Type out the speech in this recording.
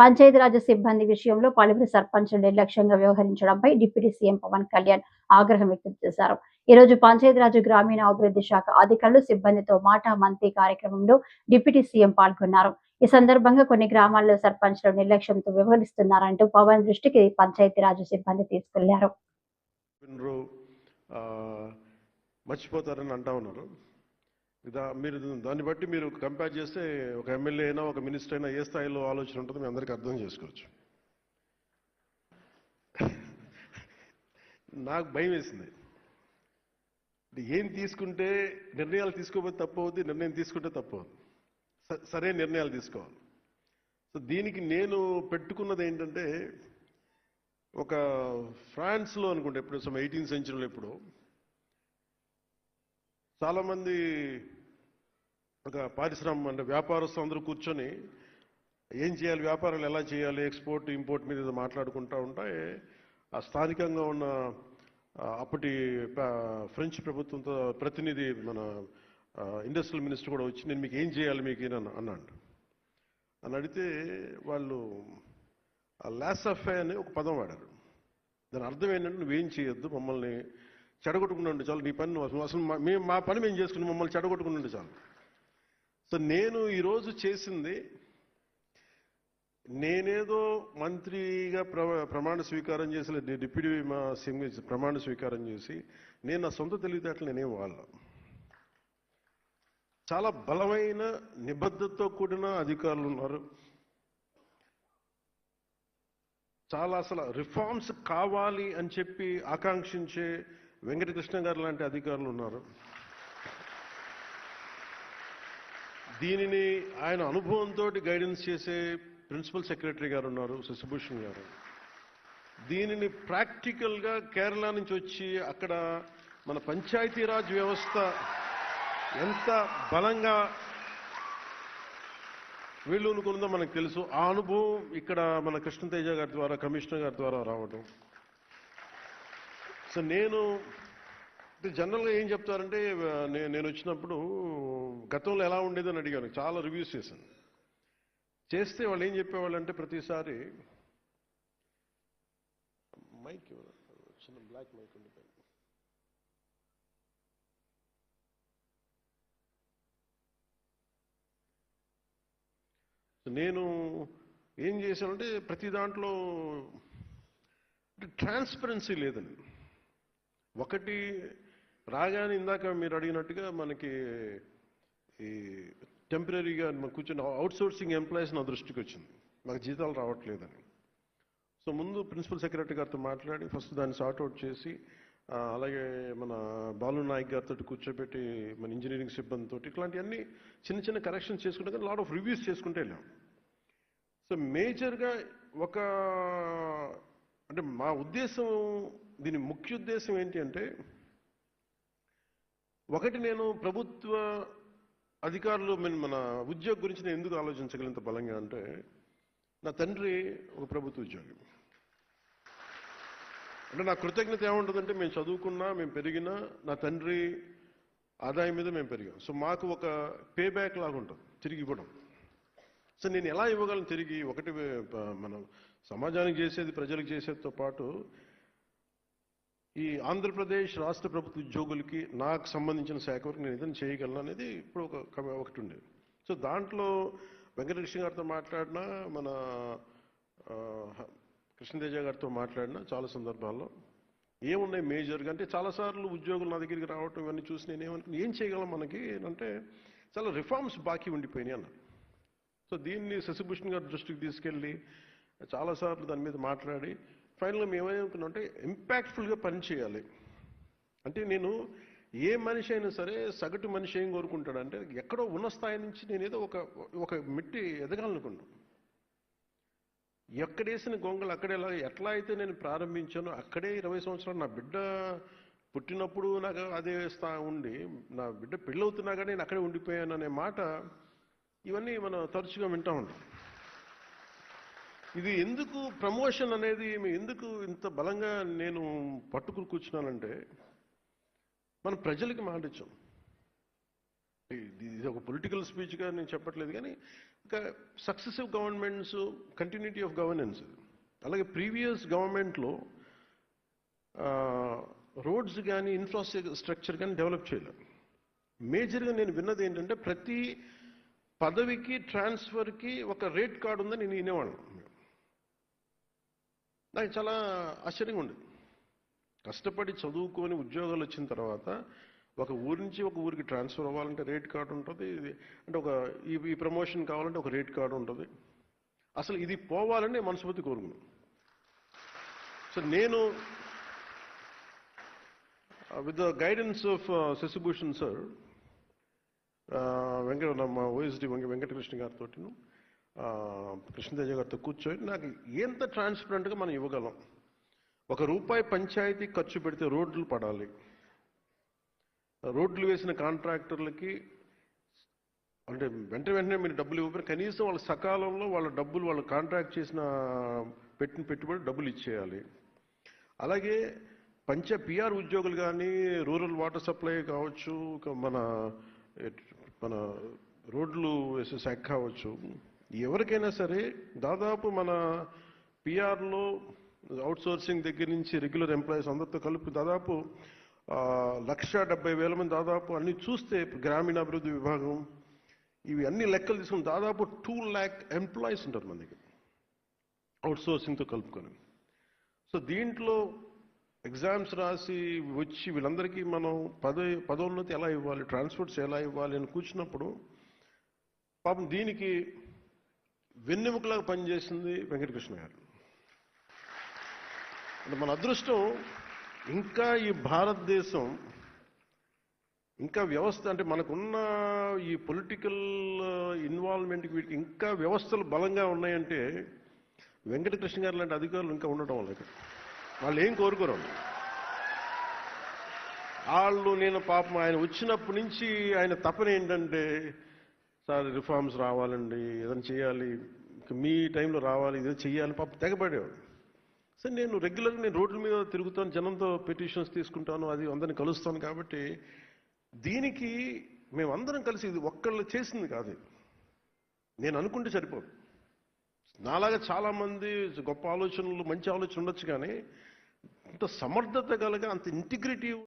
పంచాయతీరాజ్ సిబ్బంది విషయంలో పలువురు సర్పంచులు నిర్లక్ష్యంగా వ్యవహరించడంపై డిప్యూటీ సీఎం పవన్ కళ్యాణ్ ఆగ్రహం వ్యక్తం చేశారు. ఈ రోజు పంచాయతీరాజ్ గ్రామీణ అభివృద్ధి శాఖ అధికారులు సిబ్బందితో మాటా మంత్రి కార్యక్రమంలో డిప్యూటీ సీఎం పాల్గొన్నారు. ఈ సందర్భంగా కొన్ని గ్రామాల్లో సర్పంచ్లు నిర్లక్ష్యంతో వ్యవహరిస్తున్నారంటూ పవన్ దృష్టికి పంచాయతీరాజ్ సిబ్బంది తీసుకెళ్ళారు. మర్చిపోతారని అంటా ఉన్నారు. మీరు దాన్ని బట్టి మీరు కంపేర్ చేస్తే ఒక ఎమ్మెల్యే అయినా ఒక మినిస్టర్ అయినా ఏ స్థాయిలో ఆలోచన ఉంటుందో మీ అందరికీ అర్థం చేసుకోవచ్చు నాకు భయం వేసింది ఏం తీసుకుంటే నిర్ణయాలు తీసుకోకపోతే తప్పు అవుద్ది నిర్ణయం తీసుకుంటే తప్పు అవుద్ది స- సరైన నిర్ణయాలు తీసుకోవాలి సో దీనికి నేను పెట్టుకున్నది ఏంటంటే ఒక ఫ్రాన్స్లో అనుకుంటే ఎప్పుడు సమ్ ఎయిటీన్ సెంచురీలో ఎప్పుడు చాలామంది ఒక పారిశ్రామిక అంటే వ్యాపారస్తులు అందరూ కూర్చొని ఏం చేయాలి వ్యాపారాలు ఎలా చేయాలి ఎక్స్పోర్ట్ ఇంపోర్ట్ మీద మాట్లాడుకుంటూ ఉంటే ఆ స్థానికంగా ఉన్న అప్పటి ఫ్రెంచ్ ప్రభుత్వంతో ప్రతినిధి మన ఇండస్ట్రియల్ మినిస్టర్ కూడా వచ్చి నేను మీకు ఏం చేయాలి మీకు? అని అన్నాడు. అని అడిగితే వాళ్ళు లాసఫే అనే ఒక పదం వాడారు. దాని అర్థం ఏంటంటే నువ్వేం చేయొద్దు మమ్మల్ని చెడగొట్టుకుని ఉండే చాలు నీ పని నువ్వు అసలు అసలు మా- మేము మా పని మేము చేసుకుని మమ్మల్ని చెడగొట్టుకుని చాలు. సో నేను ఈరోజు చేసింది నేనేదో మంత్రిగా ప్ర ప్రమాణ స్వీకారం చేసి డిప్యూటీ మా సింగ్ ప్రమాణ స్వీకారం చేసి నేను నా సొంత తెలివితేటలు నేనేం వాళ్ళ చాలా బలమైన నిబద్ధతతో కూడిన అధికారులు ఉన్నారు. చాలా అసలు రిఫార్మ్స్ కావాలి అని చెప్పి ఆకాంక్షించే వెంకటకృష్ణ గారు లాంటి అధికారులు ఉన్నారు. దీనిని ఆయన అనుభవంతో గైడెన్స్ చేసే ప్రిన్సిపల్ సెక్రటరీ గారు ఉన్నారు శశిభూషణ్ గారు. దీనిని ప్రాక్టికల్గా కేరళ నుంచి వచ్చి అక్కడ మన పంచాయతీరాజ్ వ్యవస్థ ఎంత బలంగా వీళ్ళునుకుందో మనకు తెలుసు. ఆ అనుభవం ఇక్కడ మన కృష్ణతేజ గారి ద్వారా కమిషనర్ గారి ద్వారా రావడం. సో నేను అంటే జనరల్గా ఏం చెప్తారంటే నేను వచ్చినప్పుడు గతంలో ఎలా ఉండేదని అడిగాను. చాలా రివ్యూస్ చేశాను. చేస్తే వాళ్ళు ఏం చెప్పేవాళ్ళు అంటే ప్రతిసారి మైక్ చిన్న బ్లాక్ మైక్ ఉండిపోయింది నేను ఏం చేశానంటే ప్రతి దాంట్లో ట్రాన్స్పరెన్సీ లేదండి ఒకటి రాగానే ఇందాక మీరు అడిగినట్టుగా మనకి ఈ టెంపరీగా మనం కూర్చొని అవుట్ సోర్సింగ్ ఎంప్లాయీస్ నా దృష్టికి వచ్చింది. మాకు జీతాలు రావట్లేదని. సో ముందు ప్రిన్సిపల్ సెక్రటరీ గారితో మాట్లాడి ఫస్ట్ దాన్ని సార్ట్అవుట్ చేసి అలాగే మన బాలు నాయక్ గారితో కూర్చోబెట్టి మన ఇంజనీరింగ్ సిబ్బందితో ఇట్లాంటివన్నీ చిన్న చిన్న కరెక్షన్స్ చేసుకుంటే కానీ లాట్ ఆఫ్ రివ్యూస్ చేసుకుంటే వెళ్ళాం. సో మేజర్గా ఒక అంటే మా ఉద్దేశం దీని ముఖ్య ఉద్దేశం ఏంటి అంటే ఒకటి నేను ప్రభుత్వ అధికారులు మన మన ఉద్యోగ గురించి నేను ఎందుకు ఆలోచించగలింత బలంగా అంటే నా తండ్రి ఒక ప్రభుత్వ ఉద్యోగి. అంటే నా కృతజ్ఞత ఏముంటుందంటే మేము చదువుకున్నా మేము పెరిగినా నా తండ్రి ఆదాయం మీద మేము పెరిగాం. సో మాకు ఒక పే బ్యాక్ లాగా ఉంటుంది తిరిగి ఇవ్వడం. సో నేను ఎలా ఇవ్వగలను తిరిగి? ఒకటి మనం సమాజానికి చేసేది ప్రజలకు చేసేదితో పాటు ఈ ఆంధ్రప్రదేశ్ రాష్ట్ర ప్రభుత్వ ఉద్యోగులకి నాకు సంబంధించిన శాఖ వరకు నేను ఏదైనా చేయగలను అనేది ఇప్పుడు ఒక ఒకటి ఉండేది. సో దాంట్లో వెంకటకృష్ణ గారితో మాట్లాడినా మన కృష్ణతేజ గారితో మాట్లాడినా చాలా సందర్భాల్లో ఏమున్నాయి మేజర్గా అంటే చాలాసార్లు ఉద్యోగులు నా దగ్గరికి రావటం ఇవన్నీ చూసి నేను ఏమనుకున్నా ఏం చేయగలం మనకి అంటే చాలా రిఫార్మ్స్ బాకీ ఉండిపోయినాయి అన్న సో దీన్ని శశిభూషణ్ గారి దృష్టికి తీసుకెళ్ళి చాలాసార్లు దాని మీద మాట్లాడి ఫైనల్గా మేము అంటే ఇంపాక్ట్ఫుల్గా పనిచేయాలి అంటే నేను ఏ మనిషి అయినా సరే సగటు మనిషి ఏం కోరుకుంటాడంటే ఎక్కడో ఉన్న స్థాయి నుంచి నేను ఏదో ఒక ఒక మిట్టి ఎదగాలనుకున్నాను ఎక్కడేసిన గొంగలు అక్కడే ఎట్లా అయితే నేను ప్రారంభించానో అక్కడే ఇరవై సంవత్సరాలు నా బిడ్డ పుట్టినప్పుడు నాకు అదే స్థా ఉండి నా బిడ్డ పెళ్ళవుతున్నా కానీ నేను అక్కడే ఉండిపోయాను అనే మాట ఇవన్నీ మనం తరచుగా వింటూ ఉంటాం. ఇది ఎందుకు ప్రమోషన్ అనేది ఎందుకు ఇంత బలంగా నేను పట్టుకుని కూర్చున్నానంటే మనం ప్రజలకి మాట ఇచ్చాం. ఇది ఇది ఒక పొలిటికల్ స్పీచ్గా నేను చెప్పట్లేదు కానీ ఒక successive governments continuity of governance అలాగే ప్రీవియస్ గవర్నమెంట్లో రోడ్స్ కానీ ఇన్ఫ్రాస్ట్రక్చర్ కానీ డెవలప్ చేయలేదు మేజర్గా నేను విన్నది ఏంటంటే ప్రతి పదవికి ట్రాన్స్ఫర్కి ఒక రేట్ కార్డు ఉందని నేను వినేవాళ్ళం. నాకు చాలా ఆశ్చర్యంగా ఉండేది. కష్టపడి చదువుకొని ఉద్యోగాలు వచ్చిన తర్వాత ఒక ఊరి నుంచి ఒక ఊరికి ట్రాన్స్ఫర్ అవ్వాలంటే రేట్ కార్డు ఉంటుంది ఇది అంటే ఒక ఈ ఈ ప్రమోషన్ కావాలంటే ఒక రేట్ కార్డు ఉంటుంది. అసలు ఇది పోవాలని మనస్ఫూర్తి కోరుకున్నాను. సో నేను with the guidance of Shashibhushan sir Venkata మా ఓఎస్డి వెంకటకృష్ణ గారితో కృష్ణతేజ గారితో కూర్చొని నాకు ఎంత ట్రాన్స్పరెంట్గా మనం ఇవ్వగలం? ఒక రూపాయి పంచాయతీ ఖర్చు పెడితే రోడ్లు పడాలి. రోడ్లు వేసిన కాంట్రాక్టర్లకి అంటే వెంట వెంటనే మీరు డబ్బులు ఇవ్వకపోయినా కనీసం వాళ్ళ సకాలంలో వాళ్ళ డబ్బులు వాళ్ళు కాంట్రాక్ట్ చేసిన పెట్టిన పెట్టుబడి డబ్బులు ఇచ్చేయాలి. అలాగే పంచ పిఆర్ ఉద్యోగులు కానీ రూరల్ వాటర్ సప్లై కావచ్చు మన మన రోడ్లు వేసే శాఖ కావచ్చు ఎవరికైనా సరే దాదాపు మన పిఆర్లో అవుట్ సోర్సింగ్ దగ్గర నుంచి రెగ్యులర్ ఎంప్లాయీస్ అందరితో కలిపి దాదాపు లక్ష డెబ్బై వేల మంది దాదాపు అన్ని చూస్తే గ్రామీణాభివృద్ధి విభాగం ఇవి అన్ని లెక్కలు తీసుకుని దాదాపు టూ ల్యాక్ ఎంప్లాయీస్ ఉంటారు మన దగ్గర అవుట్ సోర్సింగ్తో కలుపుకొని. సో దీంట్లో ఎగ్జామ్స్ రాసి వచ్చి వీళ్ళందరికీ మనం పదవి పదోన్నతి ఎలా ఇవ్వాలి ట్రాన్స్పోర్ట్స్ ఎలా ఇవ్వాలి అని కూర్చున్నప్పుడు పాపం దీనికి వెన్నెముకలాగా పనిచేసింది వెంకటకృష్ణ గారు. అంటే మన అదృష్టం ఇంకా ఈ భారతదేశం ఇంకా వ్యవస్థ అంటే మనకున్న ఈ పొలిటికల్ ఇన్వాల్వ్మెంట్కి వీటికి ఇంకా వ్యవస్థలు బలంగా ఉన్నాయంటే వెంకటకృష్ణ గారు లాంటి అధికారులు ఇంకా ఉండటం వల్ల వాళ్ళు ఏం కోరుకోరు వాళ్ళు నేను పాపం ఆయన వచ్చినప్పటి నుంచి ఆయన తపన ఏంటంటే సార్ రిఫార్మ్స్ రావాలండి ఏదైనా చేయాలి మీ టైంలో రావాలి ఏదో చేయాలి పాప తెగబడేవాడు సరే నేను రెగ్యులర్గా నేను రోడ్ల మీద తిరుగుతాను జనంతో పిటిషన్స్ తీసుకుంటాను అది అందరిని కలుస్తాను కాబట్టి దీనికి మేమందరం కలిసి ఇది ఒక్కళ్ళు చేసింది కాదు. నేను అనుకుంటే సరిపోదు. నాలాగా చాలామంది గొప్ప ఆలోచనలు మంచి ఆలోచన ఉండొచ్చు కానీ అంత సమర్థత కలగా అంత ఇంటిగ్రిటీ